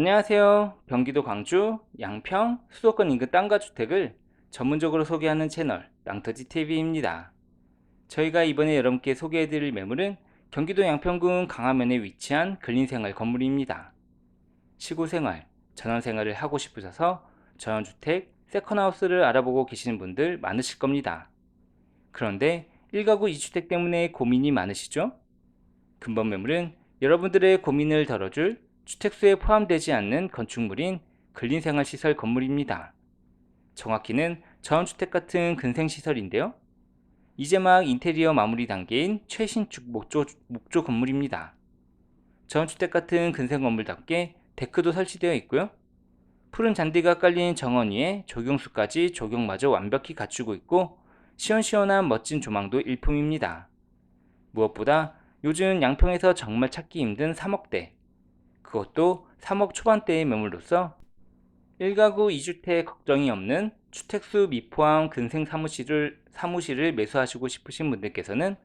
안녕하세요. 경기도 광주, 양평, 수도권 인근 땅과 주택을 전문적으로 소개하는 채널 땅터지 TV입니다. 저희가 이번에 여러분께 소개해드릴 매물은 경기도 양평군 강화면에 위치한 근린생활 건물입니다. 시골 생활, 전원 생활을 하고 싶으셔서 전원주택, 세컨하우스를 알아보고 계시는 분들 많으실 겁니다. 그런데 1가구 2주택 때문에 고민이 많으시죠? 근본 매물은 여러분들의 고민을 덜어줄 주택수에 포함되지 않는 건축물인 근린생활시설 건물입니다. 정확히는 전원주택 같은 근생시설인데요. 이제 막 인테리어 마무리 단계인 최신축 목조, 목조 건물입니다. 전원주택 같은 근생 건물답게 데크도 설치되어 있고요. 푸른 잔디가 깔린 정원 위에 조경수까지 조경마저 완벽히 갖추고 있고 시원시원한 멋진 조망도 일품입니다. 무엇보다 요즘 양평에서 정말 찾기 힘든 3억대, 그것도 3억 초반대의 매물로서 1가구 2주택 걱정이 없는 주택수 미포함 근생 사무실을, 사무실을 매수하시고 싶으신 분들께서는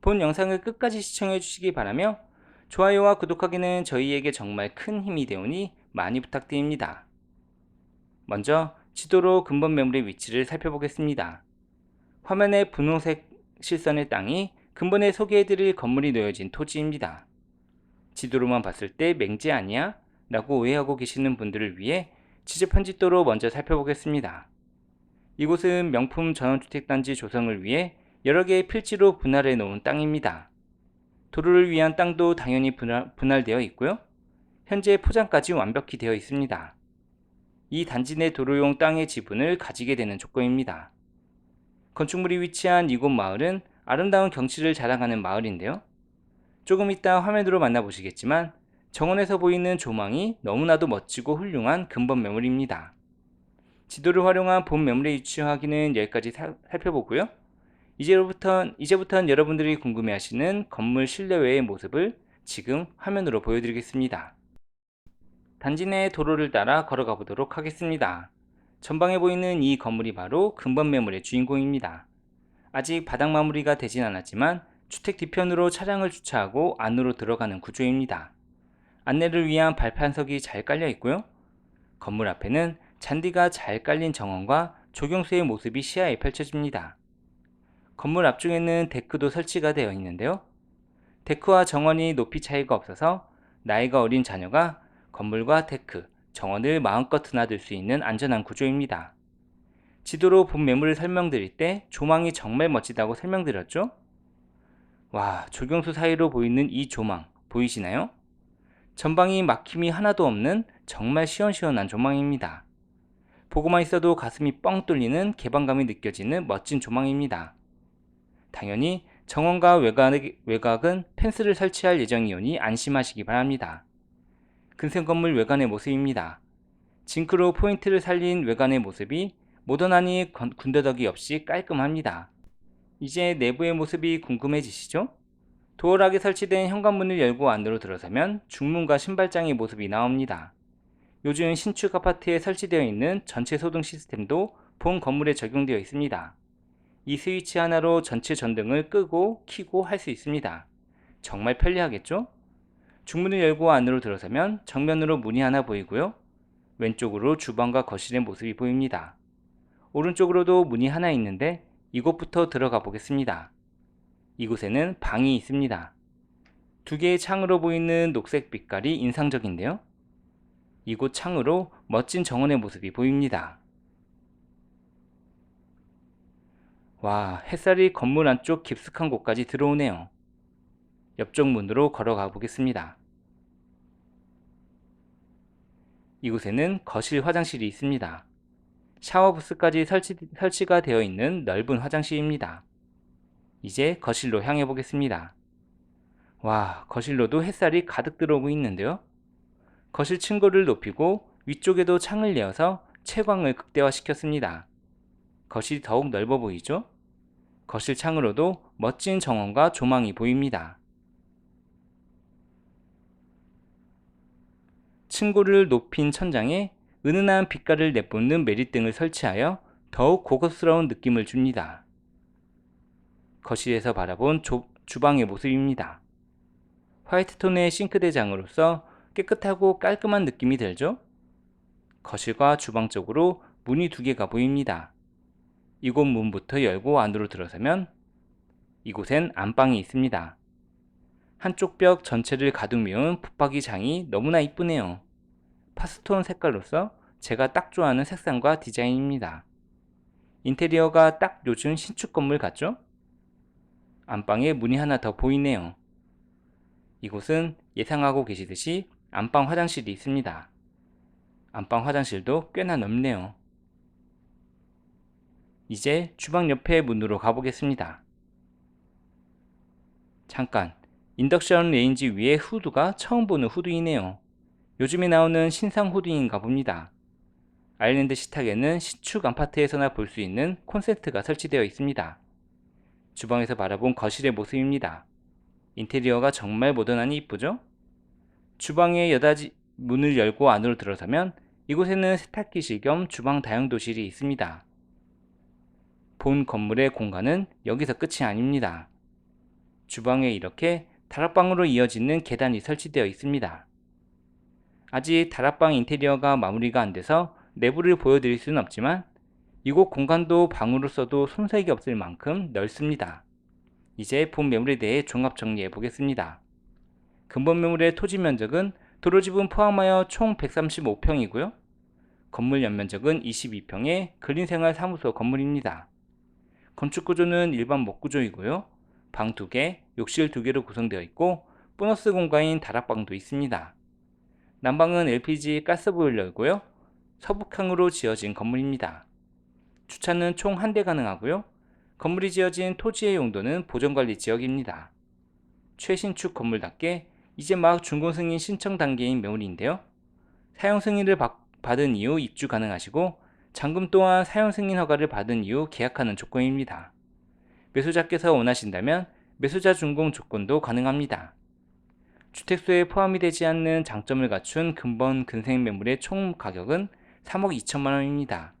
본 영상을 끝까지 시청해 주시기 바라며 좋아요와 구독하기는 저희에게 정말 큰 힘이 되오니 많이 부탁드립니다. 먼저 지도로 근본 매물의 위치를 살펴보겠습니다. 화면에 분홍색 실선의 땅이 근본에 소개해드릴 건물이 놓여진 토지입니다. 지도로만 봤을 때 맹지 아니야? 라고 오해하고 계시는 분들을 위해 지적 편집도로 먼저 살펴보겠습니다. 이곳은 명품 전원주택단지 조성을 위해 여러 개의 필지로 분할해 놓은 땅입니다. 도로를 위한 땅도 당연히 분할, 분할되어 있고요. 현재 포장까지 완벽히 되어 있습니다. 이 단지 내 도로용 땅의 지분을 가지게 되는 조건입니다. 건축물이 위치한 이곳 마을은 아름다운 경치를 자랑하는 마을인데요. 조금 이따 화면으로 만나보시겠지만 정원에서 보이는 조망이 너무나도 멋지고 훌륭한 근본 매물입니다. 지도를 활용한 본 매물의 위치 확인은 여기까지 사, 살펴보고요. 이제부터, 이제부터는 여러분들이 궁금해하시는 건물 실내외의 모습을 지금 화면으로 보여드리겠습니다. 단지 내 도로를 따라 걸어가 보도록 하겠습니다. 전방에 보이는 이 건물이 바로 근본 매물의 주인공입니다. 아직 바닥 마무리가 되진 않았지만 주택 뒤편으로 차량을 주차하고 안으로 들어가는 구조입니다. 안내를 위한 발판석이 잘 깔려 있고요. 건물 앞에는 잔디가 잘 깔린 정원과 조경수의 모습이 시야에 펼쳐집니다. 건물 앞쪽에는 데크도 설치가 되어 있는데요. 데크와 정원이 높이 차이가 없어서 나이가 어린 자녀가 건물과 데크, 정원을 마음껏 드나들 수 있는 안전한 구조입니다. 지도로 본 매물을 설명드릴 때 조망이 정말 멋지다고 설명드렸죠? 와, 조경수 사이로 보이는 이 조망 보이시나요? 전방이 막힘이 하나도 없는 정말 시원시원한 조망입니다. 보고만 있어도 가슴이 뻥 뚫리는 개방감이 느껴지는 멋진 조망입니다. 당연히 정원과 외곽 은 펜스를 설치할 예정이오니 안심하시기 바랍니다. 근생 건물 외관의 모습입니다. 징크로 포인트를 살린 외관의 모습이 모던하니 군더더기 없이 깔끔합니다. 이제 내부의 모습이 궁금해지시죠? 도어락에 설치된 현관문을 열고 안으로 들어서면 중문과 신발장의 모습이 나옵니다. 요즘 신축 아파트에 설치되어 있는 전체 소등 시스템도 본 건물에 적용되어 있습니다. 이 스위치 하나로 전체 전등을 끄고 켜고 할 수 있습니다. 정말 편리하겠죠? 중문을 열고 안으로 들어서면 정면으로 문이 하나 보이고요. 왼쪽으로 주방과 거실의 모습이 보입니다. 오른쪽으로도 문이 하나 있는데 이곳부터 들어가 보겠습니다. 이곳에는 방이 있습니다. 두 개의 창으로 보이는 녹색 빛깔이 인상적인데요. 이곳 창으로 멋진 정원의 모습이 보입니다. 와, 햇살이 건물 안쪽 깊숙한 곳까지 들어오네요. 옆쪽 문으로 걸어가 보겠습니다. 이곳에는 거실 화장실이 있습니다. 샤워 부스까지 설치, 설치가 되어 있는 넓은 화장실입니다. 이제 거실로 향해 보겠습니다. 와, 거실로도 햇살이 가득 들어오고 있는데요. 거실 층고를 높이고 위쪽에도 창을 내어서 채광을 극대화시켰습니다. 거실이 더욱 넓어 보이죠? 거실 창으로도 멋진 정원과 조망이 보입니다. 층고를 높인 천장에 은은한 빛깔을 내뿜는 메리 등을 설치하여 더욱 고급스러운 느낌을 줍니다. 거실에서 바라본 조, 주방의 모습입니다. 화이트톤의 싱크대장으로서 깨끗하고 깔끔한 느낌이 들죠? 거실과 주방 쪽으로 문이 두 개가 보입니다. 이곳 문부터 열고 안으로 들어서면 이곳엔 안방이 있습니다. 한쪽 벽 전체를 가득 메운 붙박이 장이 너무나 이쁘네요. 파스톤 색깔로서 제가 딱 좋아하는 색상과 디자인입니다. 인테리어가 딱 요즘 신축 건물 같죠? 안방에 문이 하나 더 보이네요. 이곳은 예상하고 계시듯이 안방 화장실이 있습니다. 안방 화장실도 꽤나 넓네요. 이제 주방 옆에 문으로 가보겠습니다. 잠깐, 인덕션 레인지 위에 후드가 처음 보는 후드이네요. 요즘에 나오는 신상 후드인가 봅니다. 아일랜드 식탁에는 신축 아파트에서나 볼 수 있는 콘센트가 설치되어 있습니다. 주방에서 바라본 거실의 모습입니다. 인테리어가 정말 모던하니 이쁘죠? 주방의 여닫이 문을 열고 안으로 들어서면 이곳에는 세탁기실 겸 주방 다용도실이 있습니다. 본 건물의 공간은 여기서 끝이 아닙니다. 주방에 이렇게 다락방으로 이어지는 계단이 설치되어 있습니다. 아직 다락방 인테리어가 마무리가 안 돼서 내부를 보여드릴 수는 없지만 이곳 공간도 방으로서도 손색이 없을 만큼 넓습니다. 이제 본 매물에 대해 종합 정리해 보겠습니다. 근본 매물의 토지 면적은 도로 지분 포함하여 총 135평이고요. 건물 연면적은 22평의 근린생활 사무소 건물입니다. 건축 구조는 일반 목구조이고요. 방 2개, 욕실 2개로 구성되어 있고 보너스 공간인 다락방도 있습니다. 난방은 LPG 가스보일러이고요. 서북향으로 지어진 건물입니다. 주차는 총 한 대 가능하고요. 건물이 지어진 토지의 용도는 보존관리 지역입니다. 최신축 건물답게 이제 막 준공 승인 신청 단계인 매물인데요. 사용 승인을 받, 받은 이후 입주 가능하시고 잔금 또한 사용 승인 허가를 받은 이후 계약하는 조건입니다. 매수자께서 원하신다면 매수자 준공 조건도 가능합니다. 주택수에 포함이 되지 않는 장점을 갖춘 근본 근생 매물의 총 가격은 3억 2천만 원입니다.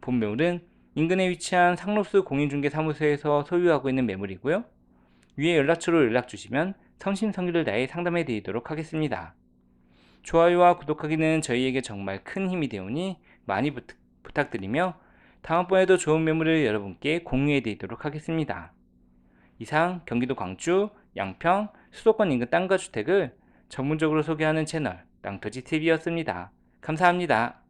본 매물은 인근에 위치한 상록수 공인중개사무소에서 소유하고 있는 매물이고요. 위에 연락처로 연락 주시면 성심성의를 다해 상담해 드리도록 하겠습니다. 좋아요와 구독하기는 저희에게 정말 큰 힘이 되오니 많이 부탁, 부탁드리며 다음번에도 좋은 매물을 여러분께 공유해 드리도록 하겠습니다. 이상 경기도 광주, 양평, 수도권 인근 땅과 주택을 전문적으로 소개하는 채널 땅터지 TV였습니다. 감사합니다.